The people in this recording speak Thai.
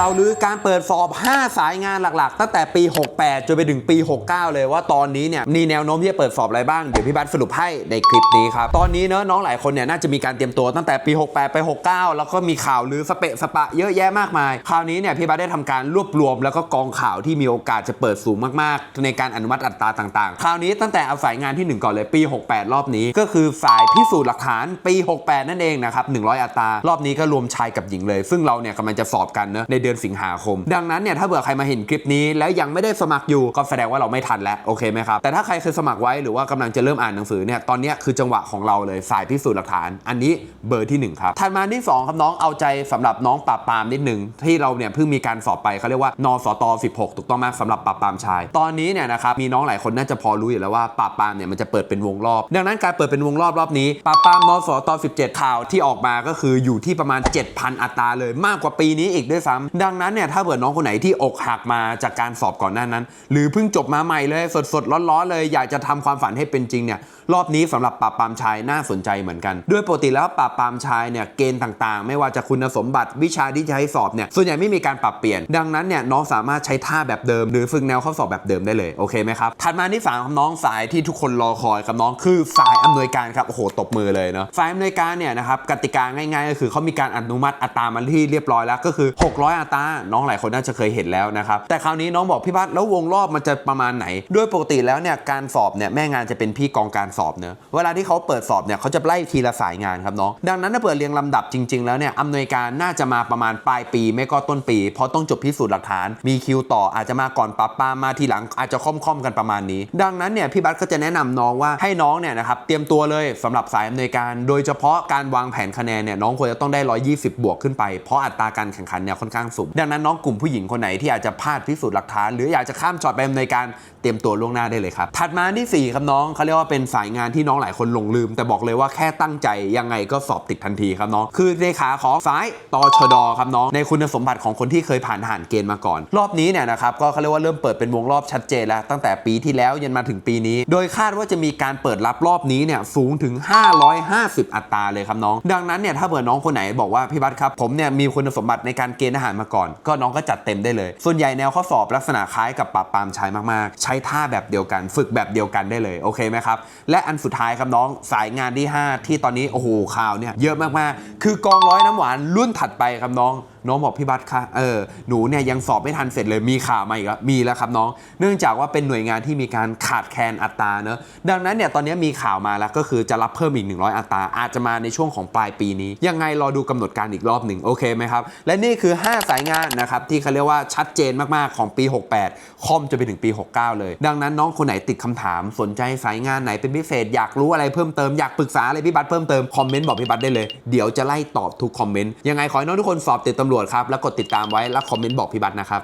ข่าวลือการเปิดสอบ 5 สายงานหลักๆ ตั้งแต่ปี 68 จนไปถึงปี 69 เลยว่าตอนนี้เนี่ยมีแนวโน้มที่จะเปิดสอบอะไรบ้าง เดี๋ยวพี่บัตสรุปให้ในคลิปนี้ครับ ตอนนี้เนอะน้องหลายคนเนี่ยน่าจะมีการเตรียมตัวตั้งแต่ปี 68 ไป 69 แล้วก็มีข่าวลือสเปะสปะเยอะแยะมากมาย คราวนี้เนี่ยพี่บัตได้ทำการรวบรวม แล้วก็กองข่าวที่มีโอกาสจะเปิดสูงมากๆ ในการอนุมัติอัตราต่างๆ คราวนี้ตั้งแต่เอาสายงานทีหนึ่1 ก่อนเลยปี 68 รอบนี้ ก็คือสายพิสูจน์หลักฐานปี 68 นั่นเองนะครับ100 อัตรา รอบนี้ก็รวมชายกับหญิงเลย ซึ่งเราเนี่ยกำลังจะสอบกันเนอะในเดือนสิงหาคม ดังนั้นเนี่ยถ้าเผื่อใครมาเห็นคลิปนี้ แล้วยังไม่ได้สมัครอยู่ก็แสดงว่าเราไม่ทันแล้วโอเคไหมครับแต่ถ้าใครเคยสมัครไว้หรือว่ากำลังจะเริ่มอ่านหนังสือเนี่ยตอนนี้คือจังหวะของเราเลยสายพิสูจน์หลักฐาน อันนี้เบอร์ที่หนึ่งครับถัดมาที่สองครับน้องเอาใจสำหรับน้องปราบปรามนิดหนึ่งที่เราเนี่ยเพิ่งมีการสอบไปเขาเรียกว่านสต16 ถูกต้องไหมสำหรับปราบปรามชาย ตอนนี้เนี่ยนะครับมีน้องหลายคนน่าจะพอรู้อยู่แล้วว่าปราบปรามเนี่ยมันจะเปิดเป็นวงรอบ ดังนั้นการเปิดเป็นวงรอบรอบนี้ปราบปรามนสต17 ข่าวที่ออกมาก็คืออยู่ที่ประมาณ 7,000 อัตราเลยมากกว่าปีนี้อีกด้วยซ้ำดังนั้นเนี่ยถ้าเผื่อน้องคนไหนที่อกหักมาจากการสอบก่อนหน้านั้น หรือเพิ่งจบมาใหม่เลยสดๆร้อนๆเลยอยากจะทำความฝันให้เป็นจริงเนี่ยรอบนี้สำหรับปราบปรามชายน่าสนใจเหมือนกัน ด้วยปกติแล้วปราบปรามชายเนี่ยเกณฑ์ต่างๆ ไม่ว่าจะคุณสมบัติวิชาที่จะให้สอบเนี่ยส่วนใหญ่ไม่มีการปรับเปลี่ยน ดังนั้นเนี่ยน้องสามารถใช้ท่าแบบเดิม หรือฝึกแนวข้อสอบแบบเดิมได้เลยโอเคไหมครับถัดมาที่สามน้องสายที่ทุกคนรอคอยครับน้องคือสายอำนวยการครับโอ้โหตบมือเลยเนาะสายอำนวยการเนี่ยนะครับกติกาง่ายๆ ก็คือเขามีการอนุมัติอัตรามาที่เรียบร้อยแล้วก็คือ 600อัตา น้องหลายคนน่าจะเคยเห็นแล้วนะครับ แต่คราวนี้น้องบอกพี่พัดแล้ววงรอบมันจะประมาณไหนด้วยปกติแล้วเนี่ยการสอบเนี่ยแม่งานจะเป็นพี่กองการสอบเนอะเวลาที่เขาเปิดสอบเนี่ยเขาจะไล่ทีละสายงานครับน้อง ดังนั้นถ้าเปิดเรียงลำดับจริง ๆ แล้วเนี่ยอำนวยการน่าจะมาประมาณปลายปี ไม่ก็ต้นปี เพราะต้องจบพิสูจน์หลักฐาน มีคิวต่ออาจจะมาก่อนปรับปามาทีหลังอาจจะค่อมๆกันประมาณนี้ ดังนั้นเนี่ยพี่บัตก็จะแนะนำน้องว่าให้น้องเนี่ยนะครับเตรียมตัวเลยสำหรับสายอำนวยการ โดยเฉพาะการวางแผนคะแนนเนี่ยน้องควรจะต้องได้ 120 บวกขึ้นไปเพราะอัตราการแข่งขันเนี่ยค่อนข้างสูงดังนั้นน้องกลุ่มผู้หญิงคนไหนที่อาจจะพลาดพิสูจน์หลักฐาน หรืออยากจะข้ามช็อตไปอำนการเตรียมตัวล่วงหน้าได้เลยครับถัดมาที่สี่ครับน้องเขาเรียกว่าเป็นสายงานที่น้องหลายคนหลงลืม แต่บอกเลยว่าแค่ตั้งใจยังไงก็สอบติดทันทีครับน้องคือเลขาของสายตชดครับน้องในคุณสมบัติของคนที่เคยผ่านทหารเกณฑ์มาก่อน รอบนี้เนี่ยนะครับก็เขาเรียกว่าเริ่มเปิดเป็นวงรอบชัดเจนแล้วตั้งแต่ปีที่แล้วยันมาถึงปีนี้ โดยคาดว่าจะมีการเปิดรับรอบนี้เนี่ยสูงถึง 550 อัตราเลยครับน้อง ดังนั้นเนี่ยถ้าเผื่อน้องคนไหนบอกว่าพี่บัตครับผมเนี่ยมีคุณสมบัติในการเกณฑ์ทหารมาก่อน ก็น้องก็จัดเต็มได้เลย ส่วนใหญ่แนวข้อสอบลักษณะคล้ายกับปรับปรามชายมากๆ ใช้ท่าแบบเดียวกัน ฝึกแบบเดียวกันได้เลยโอเคไหมครับและอันสุดท้ายครับน้องสายงานที่ 5 ที่ตอนนี้โอ้โหข่าวเนี่ยเยอะมากๆ คือกองร้อยน้ำหวานรุ่นถัดไปครับน้อง น้องบอกพี่บัตค่ะเออหนูเนี่ยยังสอบไม่ทันเสร็จเลยมีข่าวมาอีกแล้วมีแล้วครับน้อง เนื่องจากว่าเป็นหน่วยงานที่มีการขาดแคลนอัตราเนอะดังนั้นเนี่ยตอนนี้มีข่าวมาแล้วก็คือจะรับเพิ่มอีก 100 อัตราอาจจะมาในช่วงของปลายปีนี้ ยังไงรอดูกำหนดการอีกรอบหนึ่งโอเคไหมครับ และนี่คือ 5 สายงานนะครับที่เขาเรียกว่าชัดเจนมากๆของปี 68 คอมจะไปถึงปี 69 เลย ดังนั้นน้องคนไหนติดคำถามสนใจสายงานไหนเป็นพิเศษอยากรู้อะไรเพิ่มเติมอยากปรึกษาอะไรพี่บัตเพิ่มเติมคอมเมนต์บอกพี่บัตได้เลยเดี๋ยวจะไล่ตอบทุกคอมเมนต์ยังไงขอให้น้องทุกคนสอบติดตำรวจครับ แล้วกดติดตามไว้แล้วคอมเมนต์บอกพี่บัตนะครับ